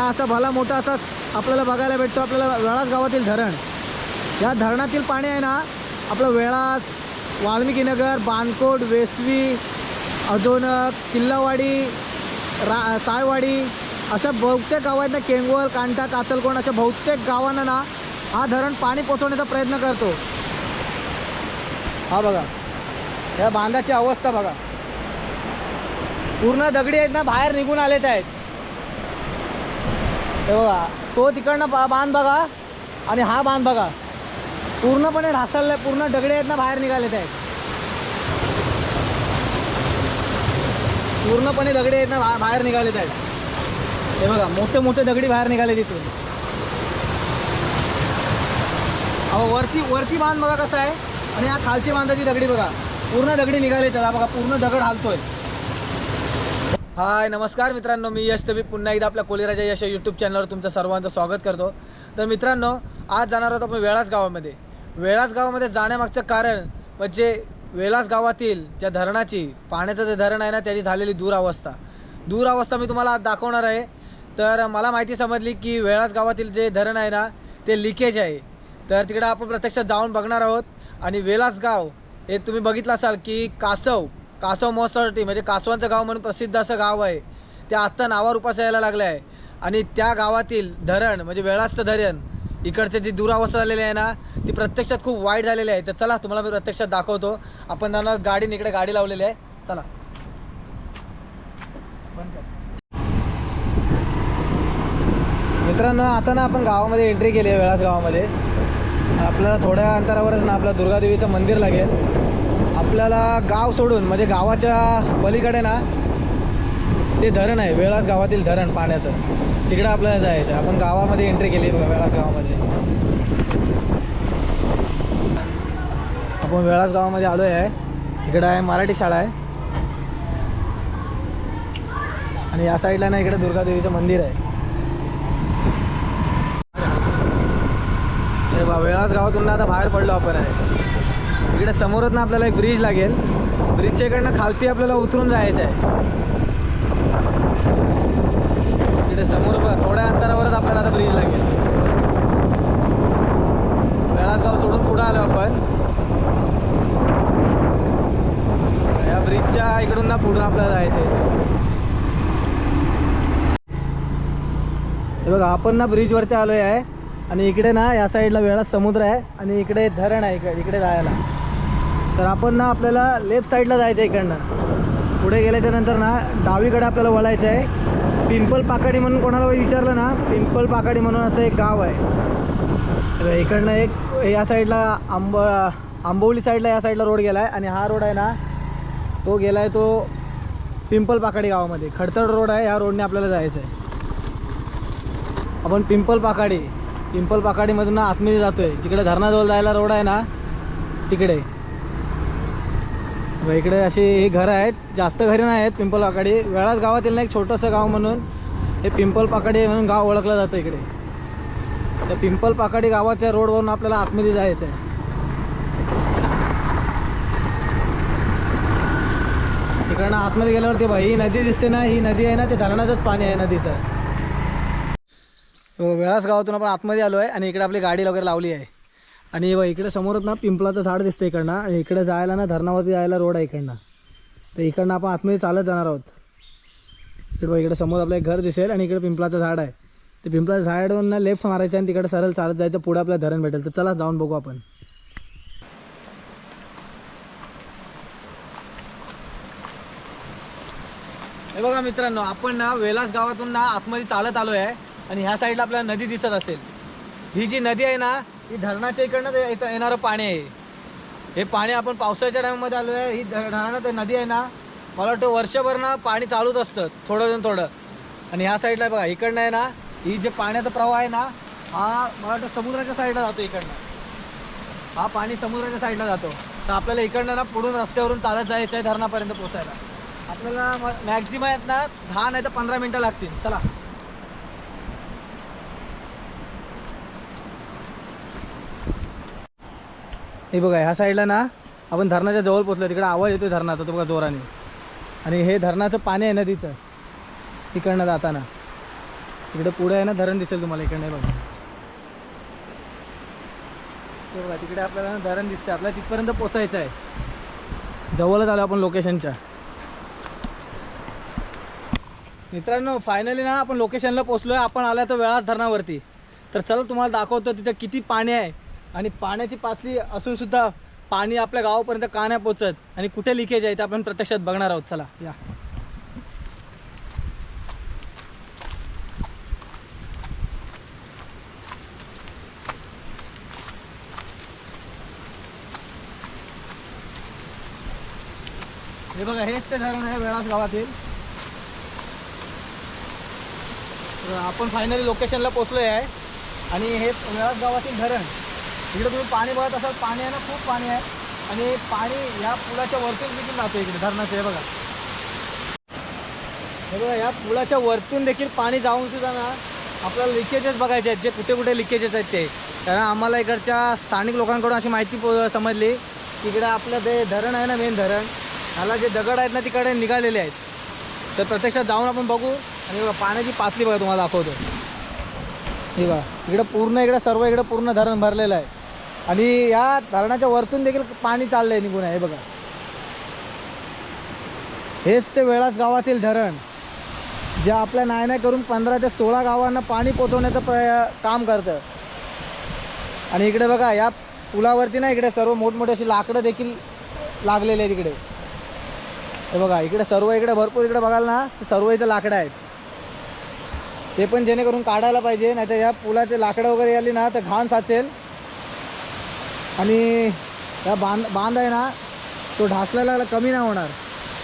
हा असा भला मोठा असा आपल्याला बघायला भेटतो आपल्याला वेळास गावातील धरण. या धरणातील पाणी आहे ना आपलं वेळास वाल्मिकीनगर बानकोट वेसवी अजून किल्लावाडी रा सायवाडी अशा बहुतेक गाव आहेत ना केंगवल कांठा कातलकोण अशा बहुतेक गावांना ना हा धरण पाणी पोचवण्याचा प्रयत्न करतो. हा बघा या बांधाची अवस्था बघा. पूर्ण दगडी आहेत ना बाहेर निघून आलेत आहेत. हे बघा तो तिकडनं बा बांध बघा आणि हा बांध बघा. पूर्णपणे ढासळलाय पूर्ण दगडे आहेत ना बाहेर निघालेत आहेत पूर्णपणे दगडे आहेत ना बा- बाहेर निघालेत आहेत हे बघा मोठे मोठे दगडी बाहेर निघाले तिथून. अहो वरती वरती बांध बघा कसं आहे. आणि हा खालची बांधाची दगडी बघा. पूर्ण दगडी निघाले त्याला बघा पूर्ण दगड हालतोय. हाय नमस्कार मित्रांनो मी यश तबी पुन्हा एकदा आपल्या कोलेराजा यश यूट्यूब चॅनलवर तुमचं सर्वांचं स्वागत करतो. तर मित्रांनो आज जाणार आहोत आपण वेळास गावामध्ये. वेळास गावामध्ये जाण्यामागचं कारण म्हणजे वेळास गावातील ज्या धरणाची पाण्याचं जे धरण आहे ना त्याची झालेली दुरावस्था. दुरावस्था मी तुम्हाला आज दाखवणार आहे. तर मला माहिती समजली की वेळास गावातील जे धरण आहे ना ते लिकेज आहे. तर तिकडं आपण प्रत्यक्षात जाऊन बघणार आहोत. आणि वेलास गाव हे तुम्ही बघितलं असाल की कासव कासव महोत्सवासाठी म्हणजे कासवांचं गाव म्हणून प्रसिद्ध असं गाव आहे. ते आत्ता नावारूपास यायला लागलं आहे. आणि त्या गावातील धरण म्हणजे वेळास्त धरण इकडचे जी दुरावस्था झालेली आहे ना ती प्रत्यक्षात खूप वाईट झालेली आहे. तर चला तुम्हाला मी प्रत्यक्षात दाखवतो. आपण जाणार गाडी इकडे गाडी लावलेली आहे. चला. मित्रांनो आता ना आपण गावामध्ये एंट्री केली आहे वेळास गावामध्ये. आपल्याला थोड्या अंतरावरच ना आपलं दुर्गादेवीचं मंदिर लागेल. आपल्याला गाव सोडून म्हणजे गावाच्या पलीकडे ना ते धरण आहे वेळास गावातील धरण पाण्याचं. तिकडं आपल्याला जायचं. आहे आपण गावामध्ये एंट्री केली बघा वेळास गावामध्ये. आपण वेळास गावामध्ये आलो आहे. इकडं आहे मराठी शाळा आहे. आणि या साईडला ना इकडे दुर्गादेवीचं मंदिर आहे. वेळास बा गावातून ना आता बाहेर पडलो आपण आहे. इकडे समोरच ना आपल्याला एक ब्रिज लागेल. ब्रिजच्या इकडनं खालती आपल्याला उतरून जायचं आहे इकडे समोर थोड्या अंतरावरच आपल्याला आता ब्रिज लागेल. वेळासगाव सोडून पुढं आलो आपण. या ब्रिजच्या इकडून ना पुढून आपल्याला जायचं आहे हे बघा आपण ना ब्रिजवरती आलो आहे. आणि इकडे ना या साईडला वेळा समुद्र आहे. आणि इकडे धरण आहे इकडे इकडे जायला. तर आपण ना आपल्याला लेफ्ट साईडला जायचं आहे इकडनं. पुढे गेल्याच्यानंतर ना डावीकडे आपल्याला वळायचं आहे पिंपल पाकाडी म्हणून कोणाला विचारलं ना पिंपल पाकाडी म्हणून असं एक गाव आहे. तर इकडनं एक या साईडला आंब आंबोली साईडला या साईडला रोड गेला आहे आणि हा रोड आहे ना तो गेला आहे तो पिंपल पाकाडी गावामध्ये. खडतड रोड आहे या रोडने आपल्याला जायचं आहे आपण पिंपल पाकाडी पिंपल पाकाडीमधून ना आतमध्ये जातो आहे जिकडे धरणाजवळ जायला रोड आहे ना तिकडे. इकडे अशी ही घरं आहेत जास्त घरे नाही आहेत पिंपल पाकाडी. वेळाच गावातील ना एक छोटंसं गाव म्हणून. हे पिंपल पाकडे म्हणून गाव ओळखलं जातं इकडे. त्या पिंपल पाकडे गावाच्या रोडवरून आपल्याला आतमध्ये जायचं आहे. तिकडनं आतमध्ये गेल्यावरती बाई ही नदी दिसते ना ही नदी आहे ना ते धरणाचंच पाणी आहे नदीचं. हो, गावातून आपण आतमध्ये आलो आहे आणि इकडे आपली गाडी वगैरे लावली आहे. आणि बघ इकडे समोरच ना पिंपलाचं झाड दिसतं इकडनं. आणि इकडे जायला ना धरणावरती जायला रोड आहे इकडनं. तर इकडनं आपण आतमध्ये चालत जाणार आहोत. इकडे बघ इकडे समोर आपलं एक घर दिसेल आणि इकडे पिंपलाचं झाड आहे. ते पिंपळाचं झाडवरून ना लेफ्ट मारायचं आणि तिकडे सरळ चालत जायचं पुढे आपल्याला धरण भेटेल. तर चला जाऊन बघू आपण. हे बघा मित्रांनो आपण ना वेलास गावातून ना आतमध्ये चालत आलो आहे आणि ह्या साईडला आपल्याला नदी दिसत असेल. ही जी नदी आहे ना ही धरणाच्या इकडनं ते इथं येणारं पाणी आहे. हे पाणी आपण पावसाळ्याच्या टायमामध्ये आलो आहे. ही धरणं ते नदी आहे ना मला वाटतं वर्षभर ना पाणी चालूच असतं थोडं थोडं. आणि ह्या साईडला बघा इकडनं आहे ना ही जे पाण्याचा प्रवाह आहे ना हा मला वाटतं समुद्राच्या साईडला जातो इकडनं. हा पाणी समुद्राच्या साईडला जातो. तर आपल्याला इकडनं ना पुढून रस्त्यावरून चालत जायचं आहे धरणापर्यंत पोचायला आपल्याला मॅक्झिमम आहेत ना दहा नाही तर पंधरा मिनटं लागतील. चला. हे बघा ह्या साईडला ना आपण धरणाच्या जवळ पोचलो तिकडे आवाज येतोय धरणाचा तो बघा जोराने. आणि हे धरणाचं पाणी आहे नदीचं तिकडनं जाताना. इकडे पुढे आहे ना धरण दिसेल तुम्हाला इकडनं बघा. ते बघा तिकडे आपल्याला धरण दिसतंय आपल्याला तिथपर्यंत पोचायचं आहे. जवळच आलो आपण लोकेशनच्या मित्रांनो फायनली ना आपण लोकेशनला पोचलो आहे आपण आलो तर वेळाच धरणावरती. तर चला तुम्हाला दाखवतो तिथे किती पाणी आहे. आणि पाण्याची पातळी असून सुद्धा पाणी आपल्या गावापर्यंत का नाही पोचत आणि कुठे लिकेज आहे ते आपण प्रत्यक्षात बघणार आहोत. चला या. हे बघा हेच ते धरण आहे वेळास गावातील. आपण फायनली लोकेशनला पोचलो आहे. आणि हे वेळास गावातील धरण इकडे तुम्ही पाणी बघत असाल पाणी आहे ना खूप पाणी आहे. आणि पाणी या पुलाच्या वरतून देखील जातो इकडे धरणाचं हे बघा. हे बघा या पुलाच्या वरतून देखील पाणी जाऊन सुद्धा ना आपल्याला लिकेजेस बघायचे आहेत जे कुठे कुठे लिकेजेस आहेत ते. कारण आम्हाला इकडच्या स्थानिक लोकांकडून अशी माहिती समजली की इकडे आपलं ते धरण आहे ना मेन धरण ह्याला जे दगड आहेत ना तिकडे निघालेले आहेत. तर प्रत्यक्षात जाऊन आपण बघू. आणि बघा पाण्याची पातळी बघा तुम्हाला दाखवतो. हे बघा इकडं पूर्ण इकडं सर्व इकडं पूर्ण धरण भरलेलं आहे. आणि या धरणाच्या वरतून देखील पाणी चाललं आहे निघून आहे बघा. हेच ते वेळास गावातील धरण जे आपल्या नायना करून पंधरा ते सोळा गावांना पाणी पोचवण्याचं प्रया काम करतं. आणि इकडे बघा या पुलावरती ना इकडे सर्व मोठमोठे अशी लाकडं देखील लागलेले आहेत इकडे. हे बघा इकडे सर्व इकडे भरपूर इकडे बघाल ना सर्व इथं लाकडं आहेत. ते पण जेणेकरून काढायला पाहिजे नाहीतर या पुलाचे लाकडं वगैरे आली ना तर घाण साचेल. आणि या बांध बांध आहे ना तो ढासलेला कमी नाही होणार.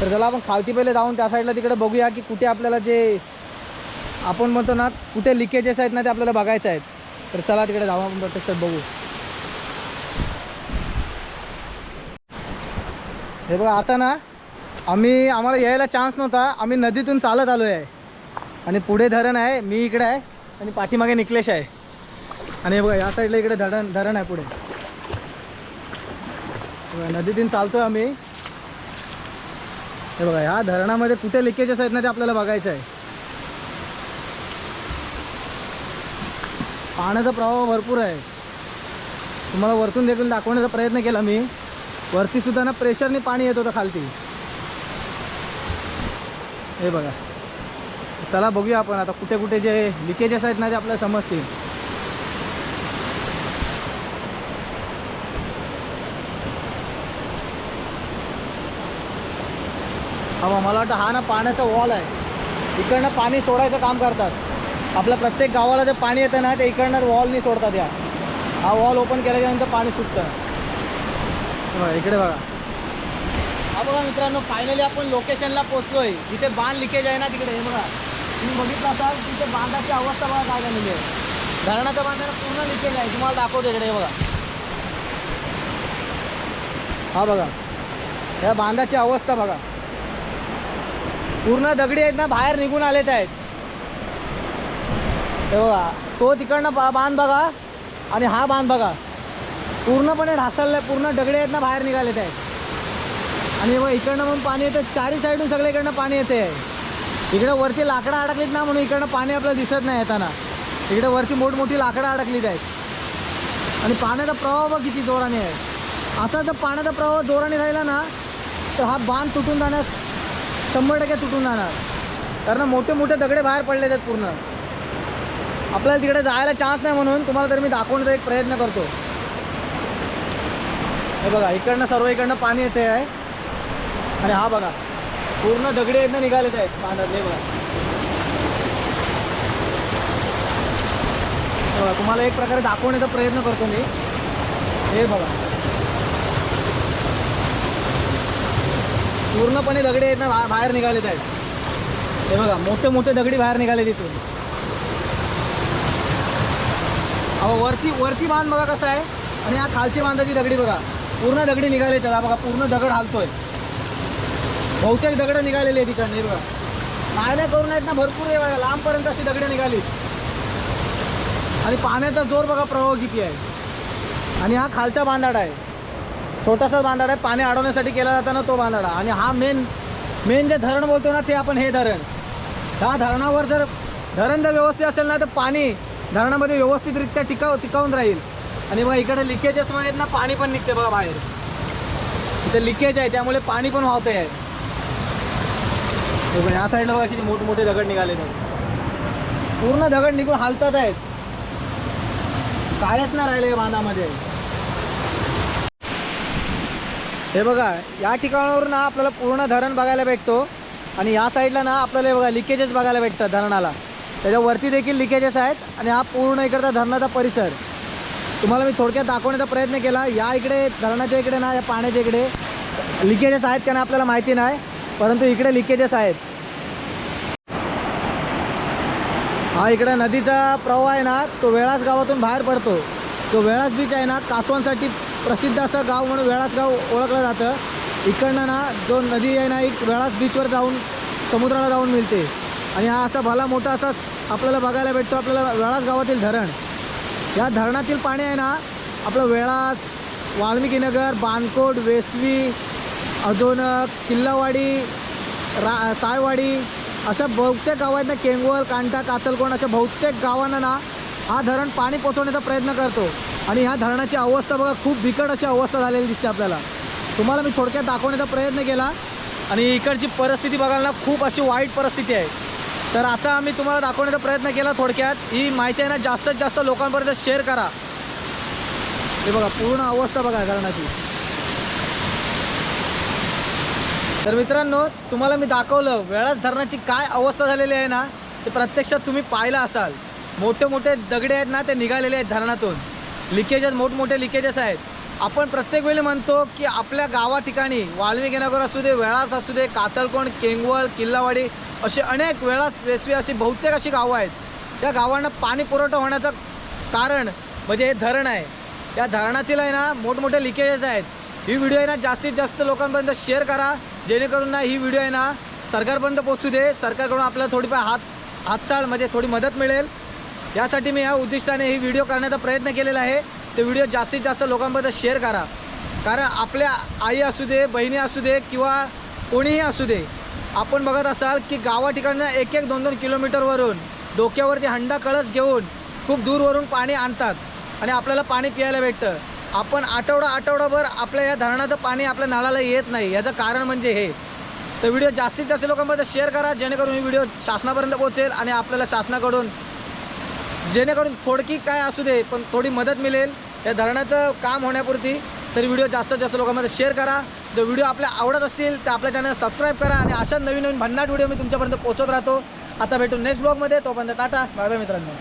तर त्याला आपण खालती पहिले जाऊन त्या साईडला तिकडे बघूया की कुठे आपल्याला जे आपण म्हणतो ना कुठे लिकेजेस आहेत ना ते आपल्याला बघायचं आहेत. तर चला तिकडे जाऊ आपण प्रत्यक्षात बघू. हे बघा आता ना आम्ही आम्हाला यायला चान्स नव्हता. आम्ही नदीतून चालत आलो आहे आणि पुढे धरण आहे मी इकडे आहे आणि पाठीमागे निकलेश आहे. आणि हे बघा या साईडला इकडे धरण धरण आहे पुढे. नदीतून चालतोय आम्ही. हे बघा ह्या धरणामध्ये कुठे लिकेजेस आहेत ना ते आपल्याला बघायचं आहे. पाण्याचा प्रवाह भरपूर आहे. तुम्हाला वरतून देखील दाखवण्याचा प्रयत्न केला मी. वरती सुद्धा ना प्रेशरने पाणी येत होतं खालती. हे बघा. चला बघूया आपण आता कुठे कुठे जे लिकेजेस आहेत ना ते आपल्याला समजतील. हा मग मला वाटतं हा ना पाण्याचा वॉल आहे. इकडनं पाणी सोडायचं काम करतात. आपल्या प्रत्येक गावाला जे पाणी येतं ना ते इकडनं वॉलनी सोडतात या. हा वॉल ओपन केल्याच्यानंतर पाणी सुटतं. इकडे बघा. हा बघा मित्रांनो फायनली आपण लोकेशनला पोचलोय जिथे बांध लिकेज आहे ना तिकडे हे बघा. तुम्ही बघितलं असाल तिथे बांधाची अवस्था बघा काय झालेली आहे. धरणाच्या बांधाला पूर्ण लिकेज आहे. तुम्हाला दाखवतो इकडे हे बघा. हा बघा. या बांधाची अवस्था बघा. पूर्ण दगडी आहेत ना बाहेर निघून आलेत आहेत. तेव्हा तो तिकडनं बा बांध बघा आणि हा बांध बघा. पूर्णपणे ढासळलाय पूर्ण दगडी आहेत ना बाहेर निघालेत आहेत. आणि मग इकडनं मग पाणी येतं चारी साईडून सगळीकडनं इकडनं पाणी येते इकडं वरती लाकडं अडकलीत ना म्हणून इकडनं पाणी आपल्याला दिसत नाही येताना. इकडे वरती मोठमोठी लाकडं अडकलीत आहेत. आणि पाण्याचा प्रवाह बघ किती जोराने आहे. असा जर पाण्याचा प्रवाह जोराने राहिला ना तर हा बांध तुटून जाण्यास शंभर टक्के तुटून जाणार. कारण मोठे मोठे दगडे बाहेर पडले आहेत पूर्ण. आपल्याला तिकडे जायला चान्स नाही म्हणून तुम्हाला तर मी दाखवण्याचा एक प्रयत्न करतो. हे बघा इकडनं सर्व इकडनं पाणी येते आहे आणि हा बघा पूर्ण दगडे इथनं निघालेत आहेत पाण्यातले बघा तुम्हाला एक प्रकारे दाखवण्याचा प्रयत्न करतो मी. हे बघा. पूर्णपणे दगडे आहेत ना बाहेर निघालेत आहेत. हे बघा मोठे मोठे दगडी बाहेर निघाले तिथून. अहो वरती वरती बांध बघा कसं आहे. आणि हा खालची बांधाची दगडी बघा. पूर्ण दगडी निघाले त्याला बघा पूर्ण दगड हालतोय. बहुतेक दगडं निघालेली आहे तिकडनं हे बघा. नाही नाही करून आहेत ना भरपूर आहे बघा. लांबपर्यंत अशी दगडं निघाली आणि पाण्याचा जोर बघा प्रवाह किती आहे. आणि हा खालचा बांधाडा आहे. छोटासा बांधाडा आहे पाणी अडवण्यासाठी केला जातो ना तो बांधाडा आणि हा मेन मेन जे धरण बोलतो ना ते आपण हे धरण. ह्या धरणावर जर धरण जर व्यवस्थित असेल ना तर पाणी धरणामध्ये व्यवस्थितरित्या टिकाव टिकावून राहील. आणि बघा इकडे लिकेजेस आहेत ना पाणी पण निघते बघा बाहेर. इथे लिकेज आहे त्यामुळे पाणी पण वाहते आहे हे या साईडला बघा किती मोठमोठे दगड निघाले पूर्ण दगड निघून हालतात आहेत. कायच ना राहिले बांधामध्ये हे बघा या ठिकाणावरून ना आपल्याला पूर्ण धरण बघायला भेटतो. आणि या साईडला ना आपल्याला हे बघा लिकेजेस बघायला भेटतात धरणाला. त्याच्यावरती देखील लिकेजेस आहेत आणि हा पूर्ण इकडचा धरणाचा परिसर. तुम्हाला मी थोडक्यात दाखवण्याचा प्रयत्न केला. या इकडे धरणाच्या इकडे ना या पाण्याच्या इकडे लिकेजेस आहेत का आपल्याला माहिती नाही परंतु इकडे लिकेजेस आहेत. हा इकडे नदीचा प्रवाह आहे ना तो वेळास गावातून बाहेर पडतो. तो वेळास बीच आहे ना कासवांसाठी प्रसिद्ध असं गाव म्हणून वेळास गाव ओळखलं जातं. इकडनं ना जो नदी आहे ना एक वेळास बीचवर जाऊन समुद्राला जाऊन मिळते. आणि हा असा भला मोठा असा आपल्याला बघायला भेटतो आपल्याला वेळास गावातील धरण. या धरणातील पाणी आहे ना आपलं वेळास वाल्मिकीनगर बानकोट वेसवी अजून किल्लावाडी रा सायवाडी अशा बहुतेक गाव आहेत ना केंगवल कांटा कातलकोण अशा बहुतेक गावांना ना हा धरण पाणी पोचवण्याचा प्रयत्न करतो. आणि ह्या धरणाची अवस्था बघा खूप बिकट अशी अवस्था झालेली दिसते आपल्याला. तुम्हाला मी थोडक्यात दाखवण्याचा प्रयत्न केला. आणि इकडची परिस्थिती बघायला ना खूप अशी वाईट परिस्थिती आहे. तर आता आम्ही तुम्हाला दाखवण्याचा प्रयत्न केला थोडक्यात. ही माहिती आहे ना जास्तीत जास्त लोकांपर्यंत शेअर करा. हे बघा पूर्ण अवस्था बघा धरणाची. तर मित्रांनो तुम्हाला मी दाखवलं वेळाच धरणाची काय अवस्था झालेली आहे ना ते प्रत्यक्षात तुम्ही पाहिलं असाल. मोठे मोठे दगडे आहेत ना ते निघालेले आहेत धरणातून. लिकेजेस मोठमोठे लिकेजेस आहेत. आपण प्रत्येक वेळी म्हणतो की आपल्या गावा ठिकाणी वाल्मिकीनगर असू दे वेळास असू दे कातळकोण केंगवळ किल्लावाडी असे अनेक वेळास वेसवी अशी बहुतेक अशी गावं आहेत. त्या गावांना पाणी पुरवठा होण्याचं कारण म्हणजे हे धरण आहे. या धरणातील आहे ना मोठमोठे लिकेजेस आहेत. ही व्हिडिओ आहे ना जास्तीत जास्त लोकांपर्यंत शेअर करा. जेणेकरून ना ही व्हिडिओ आहे ना सरकारपर्यंत पोचू दे. सरकारकडून आपल्याला थोडीफार हात हातचाळ म्हणजे थोडी मदत मिळेल. यासाठी मी या उद्दिष्टाने ही व्हिडिओ करण्याचा प्रयत्न केलेला आहे. ते व्हिडिओ जास्तीत जास्त लोकांपर्यंत शेअर करा. कारण आपल्या आई असू दे बहिणी असू दे किंवा कोणीही असू दे आपण बघत असाल की गावा ठिकाणी एक एक दोन दोन किलोमीटरवरून डोक्यावरती हंडा कळस घेऊन खूप दूरवरून पाणी आणतात आणि आपल्याला पाणी प्यायला भेटतं. आपण आठवडा आठवडाभर आपल्या या धरणाचं पाणी आपल्या नळाला येत नाही. याचं कारण म्हणजे हे. तर व्हिडिओ जास्तीत जास्त लोकांपर्यंत शेअर करा जेणेकरून ही व्हिडिओ शासनापर्यंत पोहोचेल आणि आपल्याला शासनाकडून जेणेकरून थोडकी काय असू दे पण थोडी मदत मिळेल. या धरणाचं काम होण्यापुरती. तरी व्हिडिओ जास्तीत जास्त लोकांमध्ये शेअर करा. जर व्हिडिओ आपल्या आवडत असतील तर आपल्या चॅनल सबस्क्राईब करा आणि अशा नवीन नवीन भन्नाट व्हिडिओ मी तुमच्यापर्यंत पोहोचत राहतो. आता भेटू नेक्स्ट ब्लॉगमध्ये तोपर्यंत टाटा. बाय बाय मित्रांनो.